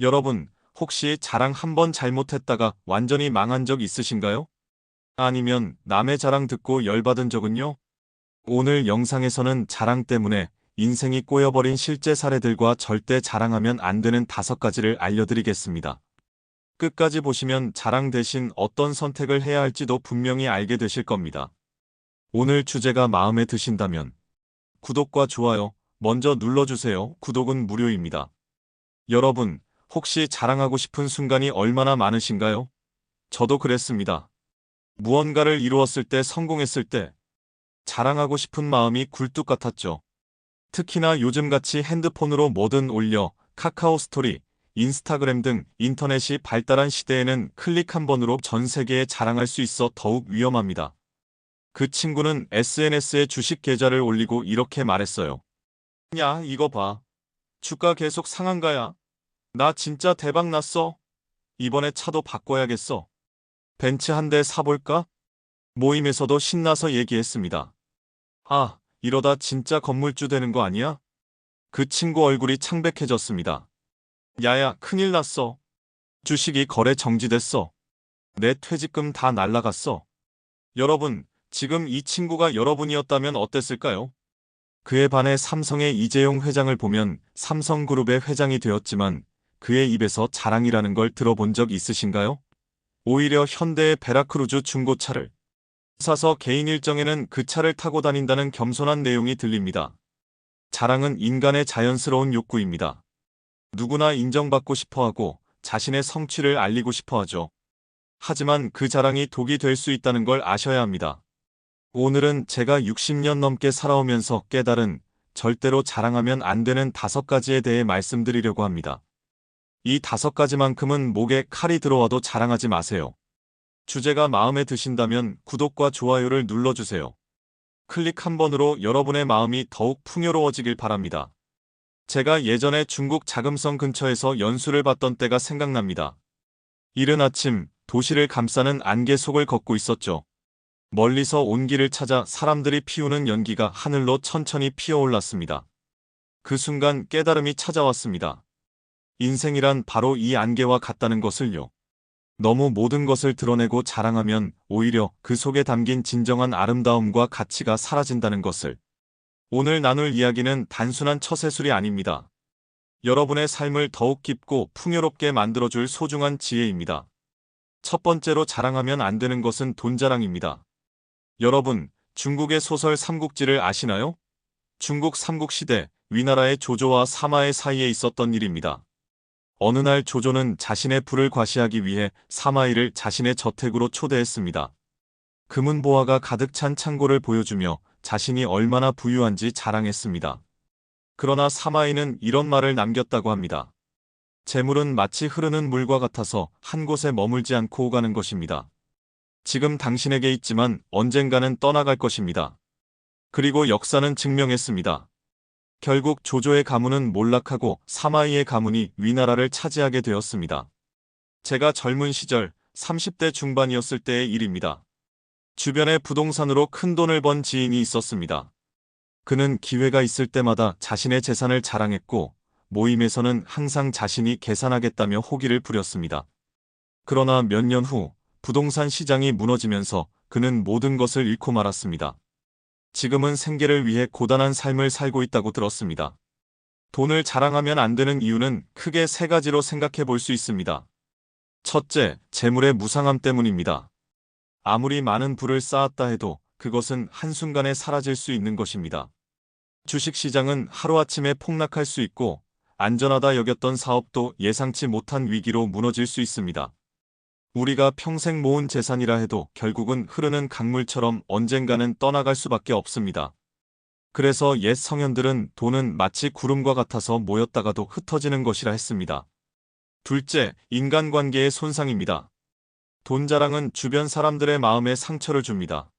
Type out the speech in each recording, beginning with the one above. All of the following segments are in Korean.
여러분, 혹시 자랑 한번 잘못했다가 완전히 망한 적 있으신가요? 아니면 남의 자랑 듣고 열받은 적은요? 오늘 영상에서는 자랑 때문에 인생이 꼬여버린 실제 사례들과 절대 자랑하면 안 되는 다섯 가지를 알려드리겠습니다. 끝까지 보시면 자랑 대신 어떤 선택을 해야 할지도 분명히 알게 되실 겁니다. 오늘 주제가 마음에 드신다면 구독과 좋아요 먼저 눌러주세요. 구독은 무료입니다. 여러분, 혹시 자랑하고 싶은 순간이 얼마나 많으신가요? 저도 그랬습니다. 무언가를 이루었을 때 성공했을 때 자랑하고 싶은 마음이 굴뚝 같았죠. 특히나 요즘같이 핸드폰으로 뭐든 올려 카카오 스토리, 인스타그램 등 인터넷이 발달한 시대에는 클릭 한 번으로 전 세계에 자랑할 수 있어 더욱 위험합니다. 그 친구는 SNS에 주식 계좌를 올리고 이렇게 말했어요. 야, 이거 봐. 주가 계속 상한가야. 나 진짜 대박 났어. 이번에 차도 바꿔야겠어. 벤츠 한 대 사볼까? 모임에서도 신나서 얘기했습니다. 아, 이러다 진짜 건물주 되는 거 아니야? 그 친구 얼굴이 창백해졌습니다. 야야, 큰일 났어. 주식이 거래 정지됐어. 내 퇴직금 다 날라갔어. 여러분, 지금 이 친구가 여러분이었다면 어땠을까요? 그에 반해 삼성의 이재용 회장을 보면 삼성그룹의 회장이 되었지만 그의 입에서 자랑이라는 걸 들어본 적 있으신가요? 오히려 현대의 베라크루즈 중고차를 사서 개인 일정에는 그 차를 타고 다닌다는 겸손한 내용이 들립니다. 자랑은 인간의 자연스러운 욕구입니다. 누구나 인정받고 싶어 하고 자신의 성취를 알리고 싶어 하죠. 하지만 그 자랑이 독이 될 수 있다는 걸 아셔야 합니다. 오늘은 제가 60년 넘게 살아오면서 깨달은 절대로 자랑하면 안 되는 다섯 가지에 대해 말씀드리려고 합니다. 이 다섯 가지만큼은 목에 칼이 들어와도 자랑하지 마세요. 주제가 마음에 드신다면 구독과 좋아요를 눌러주세요. 클릭 한 번으로 여러분의 마음이 더욱 풍요로워지길 바랍니다. 제가 예전에 중국 자금성 근처에서 연수를 받던 때가 생각납니다. 이른 아침 도시를 감싸는 안개 속을 걷고 있었죠. 멀리서 온기를 찾아 사람들이 피우는 연기가 하늘로 천천히 피어올랐습니다. 그 순간 깨달음이 찾아왔습니다. 인생이란 바로 이 안개와 같다는 것을요. 너무 모든 것을 드러내고 자랑하면 오히려 그 속에 담긴 진정한 아름다움과 가치가 사라진다는 것을. 오늘 나눌 이야기는 단순한 처세술이 아닙니다. 여러분의 삶을 더욱 깊고 풍요롭게 만들어줄 소중한 지혜입니다. 첫 번째로 자랑하면 안 되는 것은 돈 자랑입니다. 여러분, 중국의 소설 삼국지를 아시나요? 중국 삼국시대 위나라의 조조와 사마의 사이에 있었던 일입니다. 어느 날 조조는 자신의 부를 과시하기 위해 사마이를 자신의 저택으로 초대했습니다. 금은보화가 가득 찬 창고를 보여주며 자신이 얼마나 부유한지 자랑했습니다. 그러나 사마이는 이런 말을 남겼다고 합니다. 재물은 마치 흐르는 물과 같아서 한 곳에 머물지 않고 오가는 것입니다. 지금 당신에게 있지만 언젠가는 떠나갈 것입니다. 그리고 역사는 증명했습니다. 결국 조조의 가문은 몰락하고 사마이의 가문이 위나라를 차지하게 되었습니다. 제가 젊은 시절 30대 중반이었을 때의 일입니다. 주변에 부동산으로 큰 돈을 번 지인이 있었습니다. 그는 기회가 있을 때마다 자신의 재산을 자랑했고 모임에서는 항상 자신이 계산하겠다며 호기를 부렸습니다. 그러나 몇 년 후 부동산 시장이 무너지면서 그는 모든 것을 잃고 말았습니다. 지금은 생계를 위해 고단한 삶을 살고 있다고 들었습니다. 돈을 자랑하면 안 되는 이유는 크게 세 가지로 생각해 볼 수 있습니다. 첫째, 재물의 무상함 때문입니다. 아무리 많은 부를 쌓았다 해도 그것은 한순간에 사라질 수 있는 것입니다. 주식시장은 하루아침에 폭락할 수 있고 안전하다 여겼던 사업도 예상치 못한 위기로 무너질 수 있습니다. 우리가 평생 모은 재산이라 해도 결국은 흐르는 강물처럼 언젠가는 떠나갈 수밖에 없습니다. 그래서 옛 성현들은 돈은 마치 구름과 같아서 모였다가도 흩어지는 것이라 했습니다. 둘째, 인간관계의 손상입니다. 돈 자랑은 주변 사람들의 마음에 상처를 줍니다.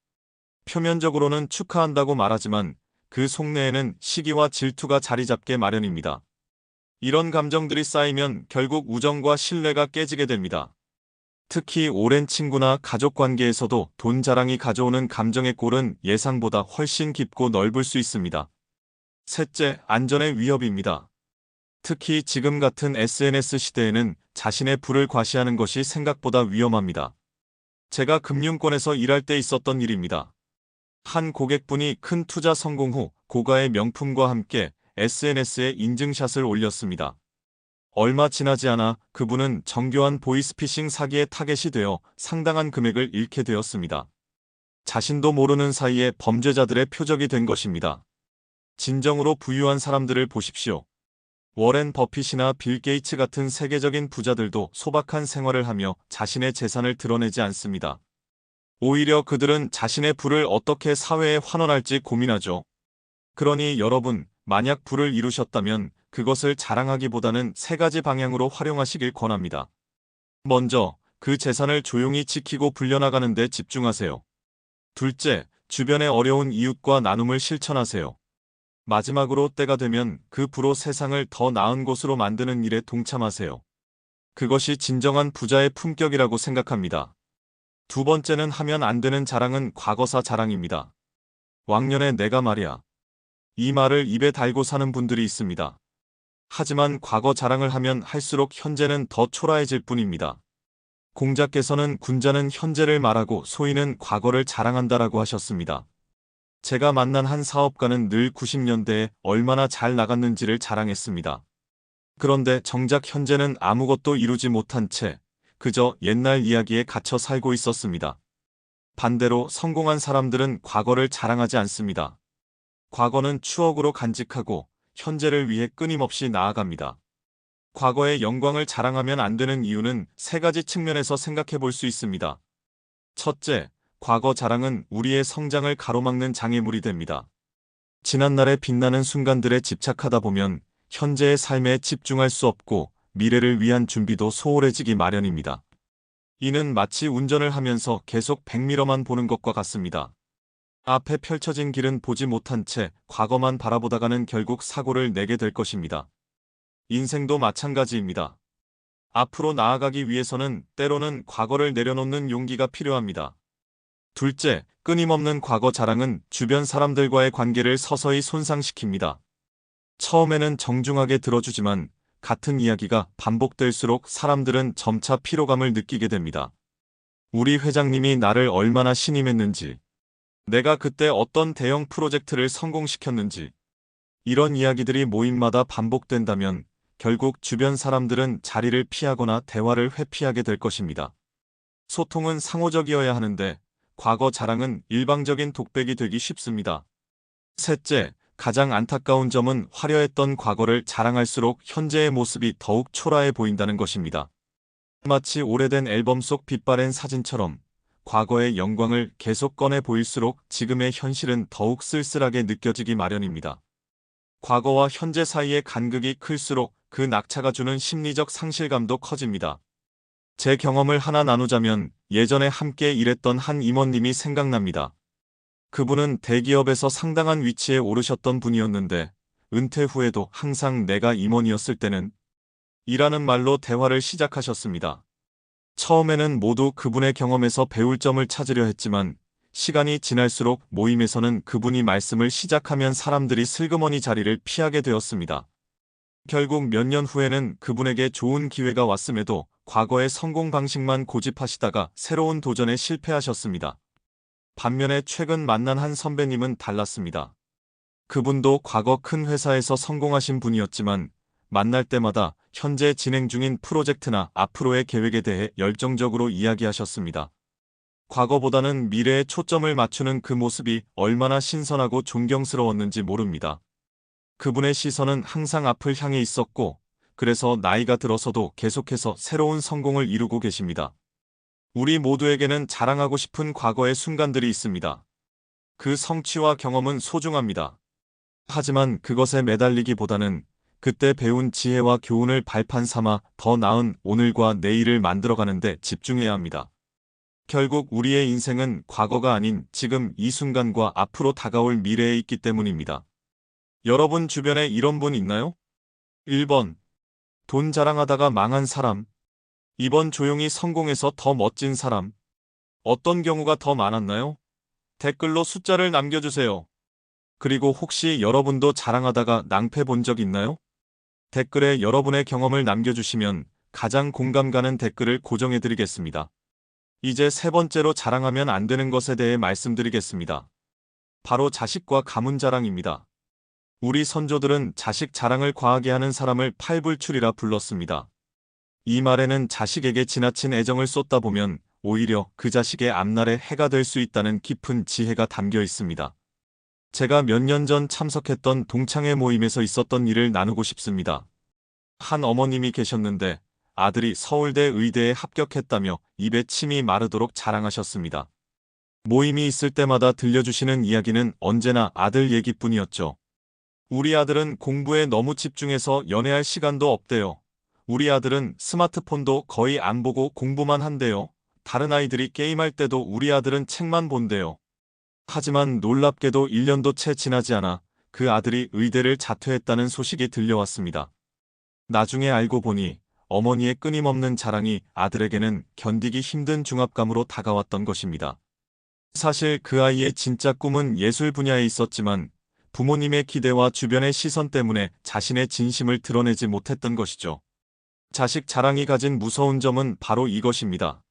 표면적으로는 축하한다고 말하지만 그 속내에는 시기와 질투가 자리 잡게 마련입니다. 이런 감정들이 쌓이면 결국 우정과 신뢰가 깨지게 됩니다. 특히 오랜 친구나 가족 관계에서도 돈 자랑이 가져오는 감정의 골은 예상보다 훨씬 깊고 넓을 수 있습니다. 셋째, 안전의 위협입니다. 특히 지금 같은 SNS 시대에는 자신의 부를 과시하는 것이 생각보다 위험합니다. 제가 금융권에서 일할 때 있었던 일입니다. 한 고객분이 큰 투자 성공 후 고가의 명품과 함께 SNS에 인증샷을 올렸습니다. 얼마 지나지 않아 그분은 정교한 보이스피싱 사기의 타겟이 되어 상당한 금액을 잃게 되었습니다. 자신도 모르는 사이에 범죄자들의 표적이 된 것입니다. 진정으로 부유한 사람들을 보십시오. 워렌 버핏이나 빌 게이츠 같은 세계적인 부자들도 소박한 생활을 하며 자신의 재산을 드러내지 않습니다. 오히려 그들은 자신의 부를 어떻게 사회에 환원할지 고민하죠. 그러니 여러분, 만약 부를 이루셨다면 그것을 자랑하기보다는 세 가지 방향으로 활용하시길 권합니다. 먼저, 그 재산을 조용히 지키고 불려나가는 데 집중하세요. 둘째, 주변의 어려운 이웃과 나눔을 실천하세요. 마지막으로 때가 되면 그 부로 세상을 더 나은 곳으로 만드는 일에 동참하세요. 그것이 진정한 부자의 품격이라고 생각합니다. 두 번째는 하면 안 되는 자랑은 과거사 자랑입니다. 왕년에 내가 말이야. 이 말을 입에 달고 사는 분들이 있습니다. 하지만 과거 자랑을 하면 할수록 현재는 더 초라해질 뿐입니다. 공자께서는 군자는 현재를 말하고 소인은 과거를 자랑한다라고 하셨습니다. 제가 만난 한 사업가는 늘 90년대에 얼마나 잘 나갔는지를 자랑했습니다. 그런데 정작 현재는 아무것도 이루지 못한 채 그저 옛날 이야기에 갇혀 살고 있었습니다. 반대로 성공한 사람들은 과거를 자랑하지 않습니다. 과거는 추억으로 간직하고 현재를 위해 끊임없이 나아갑니다. 과거의 영광을 자랑하면 안 되는 이유는 세 가지 측면에서 생각해 볼 수 있습니다. 첫째, 과거 자랑은 우리의 성장을 가로막는 장애물이 됩니다. 지난날의 빛나는 순간들에 집착하다 보면 현재의 삶에 집중할 수 없고 미래를 위한 준비도 소홀해지기 마련입니다. 이는 마치 운전을 하면서 계속 백미러만 보는 것과 같습니다. 앞에 펼쳐진 길은 보지 못한 채 과거만 바라보다가는 결국 사고를 내게 될 것입니다. 인생도 마찬가지입니다. 앞으로 나아가기 위해서는 때로는 과거를 내려놓는 용기가 필요합니다. 둘째, 끊임없는 과거 자랑은 주변 사람들과의 관계를 서서히 손상시킵니다. 처음에는 정중하게 들어주지만 같은 이야기가 반복될수록 사람들은 점차 피로감을 느끼게 됩니다. 우리 회장님이 나를 얼마나 신임했는지, 내가 그때 어떤 대형 프로젝트를 성공시켰는지, 이런 이야기들이 모임마다 반복된다면 결국 주변 사람들은 자리를 피하거나 대화를 회피하게 될 것입니다. 소통은 상호적이어야 하는데 과거 자랑은 일방적인 독백이 되기 쉽습니다. 셋째, 가장 안타까운 점은 화려했던 과거를 자랑할수록 현재의 모습이 더욱 초라해 보인다는 것입니다. 마치 오래된 앨범 속 빛바랜 사진처럼 과거의 영광을 계속 꺼내 보일수록 지금의 현실은 더욱 쓸쓸하게 느껴지기 마련입니다. 과거와 현재 사이의 간극이 클수록 그 낙차가 주는 심리적 상실감도 커집니다. 제 경험을 하나 나누자면 예전에 함께 일했던 한 임원님이 생각납니다. 그분은 대기업에서 상당한 위치에 오르셨던 분이었는데 은퇴 후에도 항상 내가 임원이었을 때는 이라는 말로 대화를 시작하셨습니다. 처음에는 모두 그분의 경험에서 배울 점을 찾으려 했지만 시간이 지날수록 모임에서는 그분이 말씀을 시작하면 사람들이 슬그머니 자리를 피하게 되었습니다. 결국 몇 년 후에는 그분에게 좋은 기회가 왔음에도 과거의 성공 방식만 고집하시다가 새로운 도전에 실패하셨습니다. 반면에 최근 만난 한 선배님은 달랐습니다. 그분도 과거 큰 회사에서 성공하신 분이었지만 만날 때마다 현재 진행 중인 프로젝트나 앞으로의 계획에 대해 열정적으로 이야기하셨습니다. 과거보다는 미래에 초점을 맞추는 그 모습이 얼마나 신선하고 존경스러웠는지 모릅니다. 그분의 시선은 항상 앞을 향해 있었고, 그래서 나이가 들어서도 계속해서 새로운 성공을 이루고 계십니다. 우리 모두에게는 자랑하고 싶은 과거의 순간들이 있습니다. 그 성취와 경험은 소중합니다. 하지만 그것에 매달리기보다는 그때 배운 지혜와 교훈을 발판 삼아 더 나은 오늘과 내일을 만들어가는데 집중해야 합니다. 결국 우리의 인생은 과거가 아닌 지금 이 순간과 앞으로 다가올 미래에 있기 때문입니다. 여러분 주변에 이런 분 있나요? 1번. 돈 자랑하다가 망한 사람. 2번 조용히 성공해서 더 멋진 사람. 어떤 경우가 더 많았나요? 댓글로 숫자를 남겨주세요. 그리고 혹시 여러분도 자랑하다가 낭패 본 적 있나요? 댓글에 여러분의 경험을 남겨주시면 가장 공감 가는 댓글을 고정해드리겠습니다. 이제 세 번째로 자랑하면 안 되는 것에 대해 말씀드리겠습니다. 바로 자식과 가문 자랑입니다. 우리 선조들은 자식 자랑을 과하게 하는 사람을 팔불출이라 불렀습니다. 이 말에는 자식에게 지나친 애정을 쏟다 보면 오히려 그 자식의 앞날에 해가 될 수 있다는 깊은 지혜가 담겨 있습니다. 제가 몇 년 전 참석했던 동창회 모임에서 있었던 일을 나누고 싶습니다. 한 어머님이 계셨는데 아들이 서울대 의대에 합격했다며 입에 침이 마르도록 자랑하셨습니다. 모임이 있을 때마다 들려주시는 이야기는 언제나 아들 얘기뿐이었죠. 우리 아들은 공부에 너무 집중해서 연애할 시간도 없대요. 우리 아들은 스마트폰도 거의 안 보고 공부만 한대요. 다른 아이들이 게임할 때도 우리 아들은 책만 본대요. 하지만 놀랍게도 1년도 채 지나지 않아 그 아들이 의대를 자퇴했다는 소식이 들려왔습니다. 나중에 알고 보니 어머니의 끊임없는 자랑이 아들에게는 견디기 힘든 중압감으로 다가왔던 것입니다. 사실 그 아이의 진짜 꿈은 예술 분야에 있었지만 부모님의 기대와 주변의 시선 때문에 자신의 진심을 드러내지 못했던 것이죠. 자식 자랑이 가진 무서운 점은 바로 이것입니다.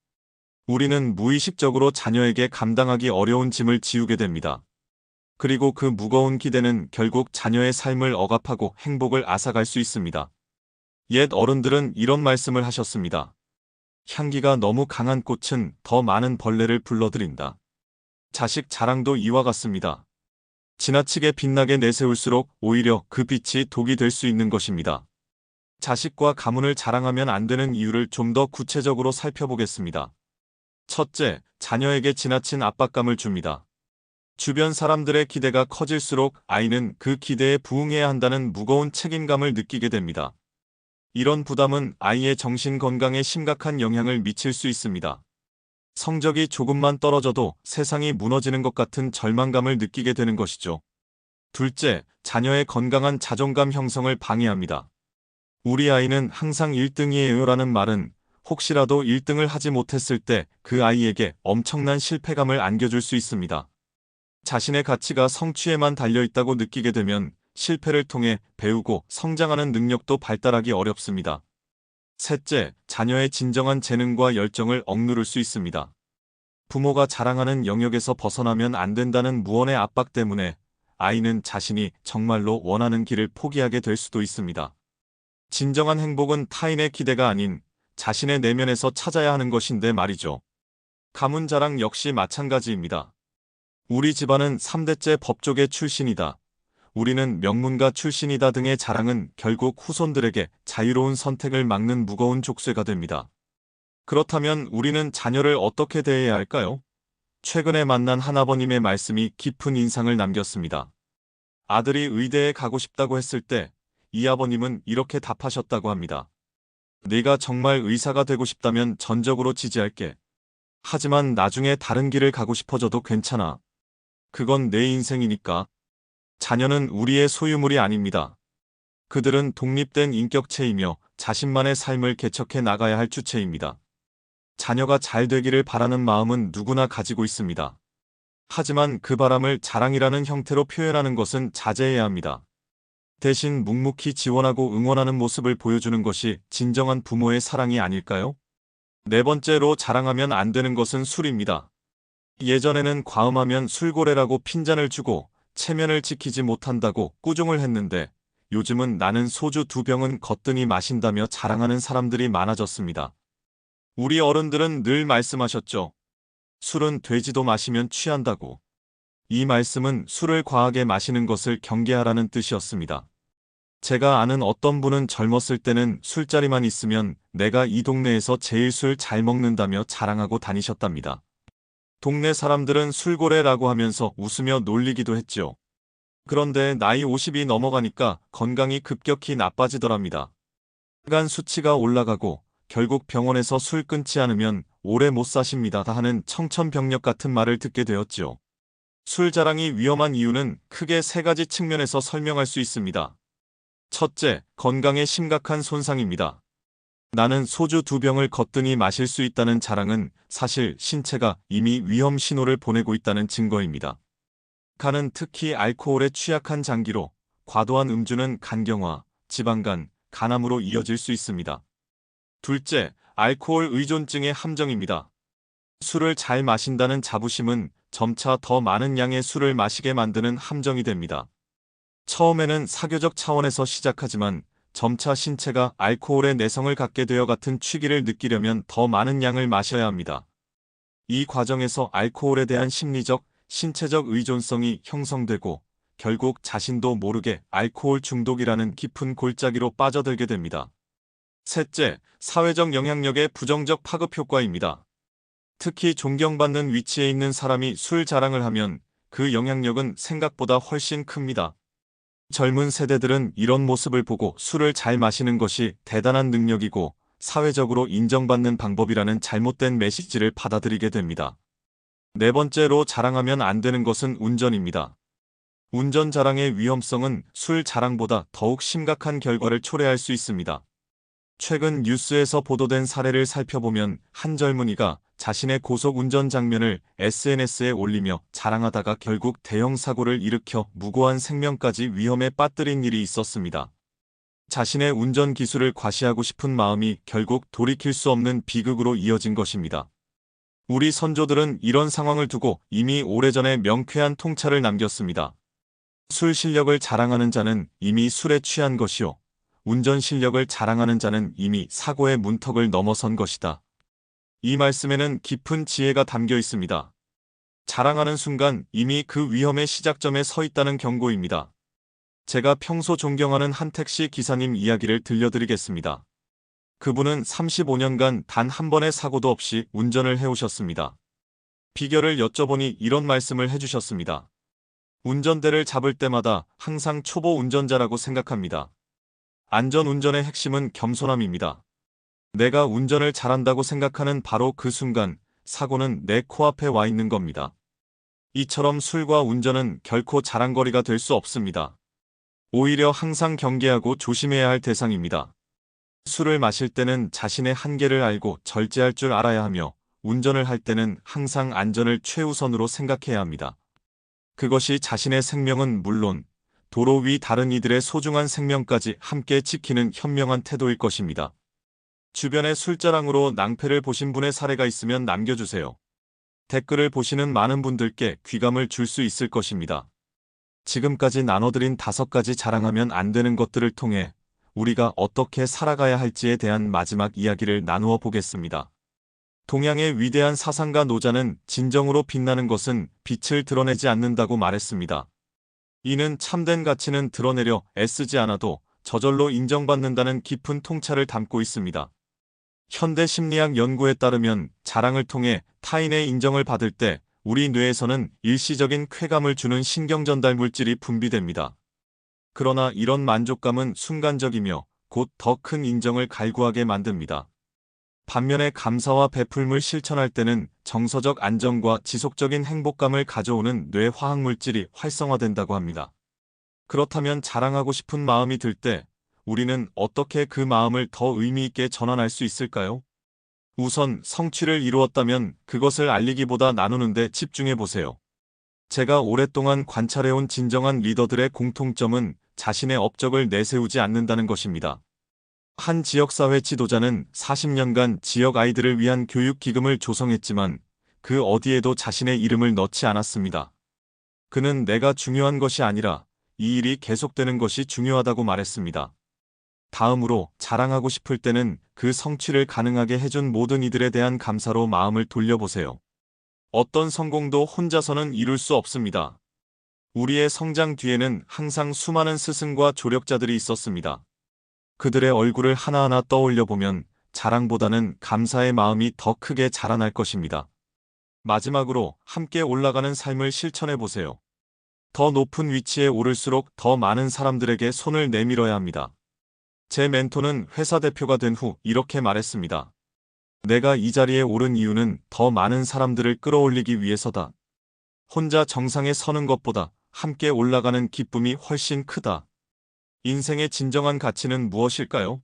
우리는 무의식적으로 자녀에게 감당하기 어려운 짐을 지우게 됩니다. 그리고 그 무거운 기대는 결국 자녀의 삶을 억압하고 행복을 앗아갈 수 있습니다. 옛 어른들은 이런 말씀을 하셨습니다. 향기가 너무 강한 꽃은 더 많은 벌레를 불러들인다. 자식 자랑도 이와 같습니다. 지나치게 빛나게 내세울수록 오히려 그 빛이 독이 될 수 있는 것입니다. 자식과 가문을 자랑하면 안 되는 이유를 좀 더 구체적으로 살펴보겠습니다. 첫째, 자녀에게 지나친 압박감을 줍니다. 주변 사람들의 기대가 커질수록 아이는 그 기대에 부응해야 한다는 무거운 책임감을 느끼게 됩니다. 이런 부담은 아이의 정신 건강에 심각한 영향을 미칠 수 있습니다. 성적이 조금만 떨어져도 세상이 무너지는 것 같은 절망감을 느끼게 되는 것이죠. 둘째, 자녀의 건강한 자존감 형성을 방해합니다. 우리 아이는 항상 1등이에요 라는 말은 혹시라도 1등을 하지 못했을 때 그 아이에게 엄청난 실패감을 안겨줄 수 있습니다. 자신의 가치가 성취에만 달려있다고 느끼게 되면 실패를 통해 배우고 성장하는 능력도 발달하기 어렵습니다. 셋째, 자녀의 진정한 재능과 열정을 억누를 수 있습니다. 부모가 자랑하는 영역에서 벗어나면 안 된다는 무언의 압박 때문에 아이는 자신이 정말로 원하는 길을 포기하게 될 수도 있습니다. 진정한 행복은 타인의 기대가 아닌 자신의 내면에서 찾아야 하는 것인데 말이죠. 가문 자랑 역시 마찬가지입니다. 우리 집안은 3대째 법조계 출신이다. 우리는 명문가 출신이다 등의 자랑은 결국 후손들에게 자유로운 선택을 막는 무거운 족쇄가 됩니다. 그렇다면 우리는 자녀를 어떻게 대해야 할까요? 최근에 만난 한 아버님의 말씀이 깊은 인상을 남겼습니다. 아들이 의대에 가고 싶다고 했을 때 이 아버님은 이렇게 답하셨다고 합니다. 네가 정말 의사가 되고 싶다면 전적으로 지지할게. 하지만 나중에 다른 길을 가고 싶어져도 괜찮아. 그건 내 인생이니까. 자녀는 우리의 소유물이 아닙니다. 그들은 독립된 인격체이며 자신만의 삶을 개척해 나가야 할 주체입니다. 자녀가 잘 되기를 바라는 마음은 누구나 가지고 있습니다. 하지만 그 바람을 자랑이라는 형태로 표현하는 것은 자제해야 합니다. 대신 묵묵히 지원하고 응원하는 모습을 보여주는 것이 진정한 부모의 사랑이 아닐까요? 네 번째로 자랑하면 안 되는 것은 술입니다. 예전에는 과음하면 술고래라고 핀잔을 주고 체면을 지키지 못한다고 꾸중을 했는데 요즘은 나는 소주 두 병은 거뜬히 마신다며 자랑하는 사람들이 많아졌습니다. 우리 어른들은 늘 말씀하셨죠. 술은 돼지도 마시면 취한다고. 이 말씀은 술을 과하게 마시는 것을 경계하라는 뜻이었습니다. 제가 아는 어떤 분은 젊었을 때는 술자리만 있으면 내가 이 동네에서 제일 술 잘 먹는다며 자랑하고 다니셨답니다. 동네 사람들은 술고래라고 하면서 웃으며 놀리기도 했죠. 그런데 나이 50이 넘어가니까 건강이 급격히 나빠지더랍니다. 간 수치가 올라가고 결국 병원에서 술 끊지 않으면 오래 못 사십니다 하는 청천벽력 같은 말을 듣게 되었죠. 술 자랑이 위험한 이유는 크게 세 가지 측면에서 설명할 수 있습니다. 첫째, 건강에 심각한 손상입니다. 나는 소주 두 병을 거뜬히 마실 수 있다는 자랑은 사실 신체가 이미 위험 신호를 보내고 있다는 증거입니다. 간은 특히 알코올에 취약한 장기로 과도한 음주는 간경화, 지방간, 간암으로 이어질 수 있습니다. 둘째, 알코올 의존증의 함정입니다. 술을 잘 마신다는 자부심은 점차 더 많은 양의 술을 마시게 만드는 함정이 됩니다. 처음에는 사교적 차원에서 시작하지만 점차 신체가 알코올의 내성을 갖게 되어 같은 취기를 느끼려면 더 많은 양을 마셔야 합니다. 이 과정에서 알코올에 대한 심리적, 신체적 의존성이 형성되고 결국 자신도 모르게 알코올 중독이라는 깊은 골짜기로 빠져들게 됩니다. 셋째, 사회적 영향력의 부정적 파급 효과입니다. 특히 존경받는 위치에 있는 사람이 술 자랑을 하면 그 영향력은 생각보다 훨씬 큽니다. 젊은 세대들은 이런 모습을 보고 술을 잘 마시는 것이 대단한 능력이고 사회적으로 인정받는 방법이라는 잘못된 메시지를 받아들이게 됩니다. 네 번째로 자랑하면 안 되는 것은 운전입니다. 운전 자랑의 위험성은 술 자랑보다 더욱 심각한 결과를 초래할 수 있습니다. 최근 뉴스에서 보도된 사례를 살펴보면 한 젊은이가 자신의 고속 운전 장면을 SNS에 올리며 자랑하다가 결국 대형 사고를 일으켜 무고한 생명까지 위험에 빠뜨린 일이 있었습니다. 자신의 운전 기술을 과시하고 싶은 마음이 결국 돌이킬 수 없는 비극으로 이어진 것입니다. 우리 선조들은 이런 상황을 두고 이미 오래전에 명쾌한 통찰을 남겼습니다. 술 실력을 자랑하는 자는 이미 술에 취한 것이요. 운전 실력을 자랑하는 자는 이미 사고의 문턱을 넘어선 것이다. 이 말씀에는 깊은 지혜가 담겨 있습니다. 자랑하는 순간 이미 그 위험의 시작점에 서 있다는 경고입니다. 제가 평소 존경하는 한 택시 기사님 이야기를 들려드리겠습니다. 그분은 35년간 단 한 번의 사고도 없이 운전을 해오셨습니다. 비결을 여쭤보니 이런 말씀을 해주셨습니다. 운전대를 잡을 때마다 항상 초보 운전자라고 생각합니다. 안전 운전의 핵심은 겸손함입니다. 내가 운전을 잘한다고 생각하는 바로 그 순간 사고는 내 코앞에 와 있는 겁니다. 이처럼 술과 운전은 결코 자랑거리가 될 수 없습니다. 오히려 항상 경계하고 조심해야 할 대상입니다. 술을 마실 때는 자신의 한계를 알고 절제할 줄 알아야 하며 운전을 할 때는 항상 안전을 최우선으로 생각해야 합니다. 그것이 자신의 생명은 물론 도로 위 다른 이들의 소중한 생명까지 함께 지키는 현명한 태도일 것입니다. 주변에 술자랑으로 낭패를 보신 분의 사례가 있으면 남겨주세요. 댓글을 보시는 많은 분들께 귀감을 줄 수 있을 것입니다. 지금까지 나눠드린 다섯 가지 자랑하면 안 되는 것들을 통해 우리가 어떻게 살아가야 할지에 대한 마지막 이야기를 나누어 보겠습니다. 동양의 위대한 사상가 노자는 진정으로 빛나는 것은 빛을 드러내지 않는다고 말했습니다. 이는 참된 가치는 드러내려 애쓰지 않아도 저절로 인정받는다는 깊은 통찰을 담고 있습니다. 현대 심리학 연구에 따르면 자랑을 통해 타인의 인정을 받을 때 우리 뇌에서는 일시적인 쾌감을 주는 신경전달 물질이 분비됩니다. 그러나 이런 만족감은 순간적이며 곧 더 큰 인정을 갈구하게 만듭니다. 반면에 감사와 베풀물 실천할 때는 정서적 안정과 지속적인 행복감을 가져오는 뇌 화학물질이 활성화된다고 합니다. 그렇다면 자랑하고 싶은 마음이 들 때 우리는 어떻게 그 마음을 더 의미 있게 전환할 수 있을까요? 우선 성취를 이루었다면 그것을 알리기보다 나누는데 집중해 보세요. 제가 오랫동안 관찰해온 진정한 리더들의 공통점은 자신의 업적을 내세우지 않는다는 것입니다. 한 지역사회 지도자는 40년간 지역 아이들을 위한 교육기금을 조성했지만 그 어디에도 자신의 이름을 넣지 않았습니다. 그는 내가 중요한 것이 아니라 이 일이 계속되는 것이 중요하다고 말했습니다. 다음으로 자랑하고 싶을 때는 그 성취를 가능하게 해준 모든 이들에 대한 감사로 마음을 돌려보세요. 어떤 성공도 혼자서는 이룰 수 없습니다. 우리의 성장 뒤에는 항상 수많은 스승과 조력자들이 있었습니다. 그들의 얼굴을 하나하나 떠올려 보면 자랑보다는 감사의 마음이 더 크게 자라날 것입니다. 마지막으로 함께 올라가는 삶을 실천해 보세요. 더 높은 위치에 오를수록 더 많은 사람들에게 손을 내밀어야 합니다. 제 멘토는 회사 대표가 된 후 이렇게 말했습니다. 내가 이 자리에 오른 이유는 더 많은 사람들을 끌어올리기 위해서다. 혼자 정상에 서는 것보다 함께 올라가는 기쁨이 훨씬 크다. 인생의 진정한 가치는 무엇일까요?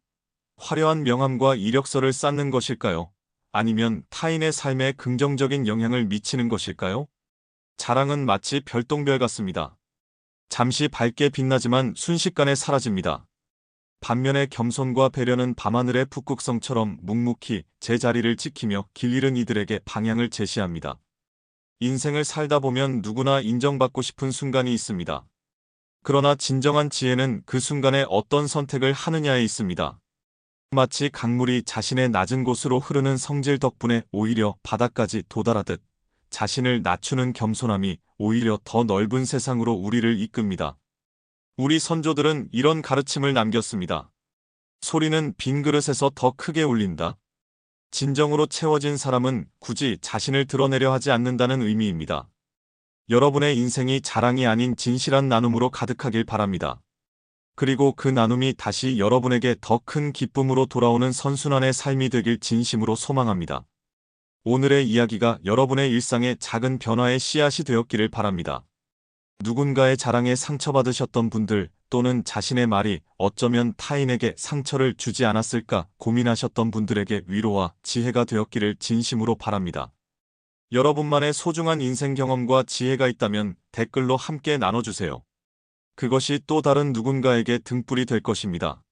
화려한 명함과 이력서를 쌓는 것일까요? 아니면 타인의 삶에 긍정적인 영향을 미치는 것일까요? 자랑은 마치 별똥별 같습니다. 잠시 밝게 빛나지만 순식간에 사라집니다. 반면에 겸손과 배려는 밤하늘의 북극성처럼 묵묵히 제 자리를 지키며 길 잃은 이들에게 방향을 제시합니다. 인생을 살다 보면 누구나 인정받고 싶은 순간이 있습니다. 그러나 진정한 지혜는 그 순간에 어떤 선택을 하느냐에 있습니다. 마치 강물이 자신의 낮은 곳으로 흐르는 성질 덕분에 오히려 바닥까지 도달하듯 자신을 낮추는 겸손함이 오히려 더 넓은 세상으로 우리를 이끕니다. 우리 선조들은 이런 가르침을 남겼습니다. 소리는 빈 그릇에서 더 크게 울린다. 진정으로 채워진 사람은 굳이 자신을 드러내려 하지 않는다는 의미입니다. 여러분의 인생이 자랑이 아닌 진실한 나눔으로 가득하길 바랍니다. 그리고 그 나눔이 다시 여러분에게 더 큰 기쁨으로 돌아오는 선순환의 삶이 되길 진심으로 소망합니다. 오늘의 이야기가 여러분의 일상의 작은 변화의 씨앗이 되었기를 바랍니다. 누군가의 자랑에 상처받으셨던 분들 또는 자신의 말이 어쩌면 타인에게 상처를 주지 않았을까 고민하셨던 분들에게 위로와 지혜가 되었기를 진심으로 바랍니다. 여러분만의 소중한 인생 경험과 지혜가 있다면 댓글로 함께 나눠주세요. 그것이 또 다른 누군가에게 등불이 될 것입니다.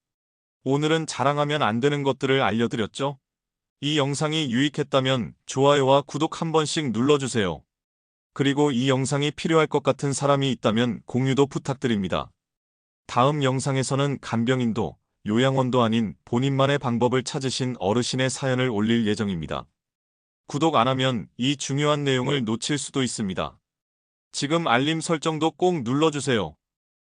오늘은 자랑하면 안 되는 것들을 알려드렸죠? 이 영상이 유익했다면 좋아요와 구독 한 번씩 눌러주세요. 그리고 이 영상이 필요할 것 같은 사람이 있다면 공유도 부탁드립니다. 다음 영상에서는 간병인도 요양원도 아닌 본인만의 방법을 찾으신 어르신의 사연을 올릴 예정입니다. 구독 안 하면 이 중요한 내용을 놓칠 수도 있습니다. 지금 알림 설정도 꼭 눌러주세요.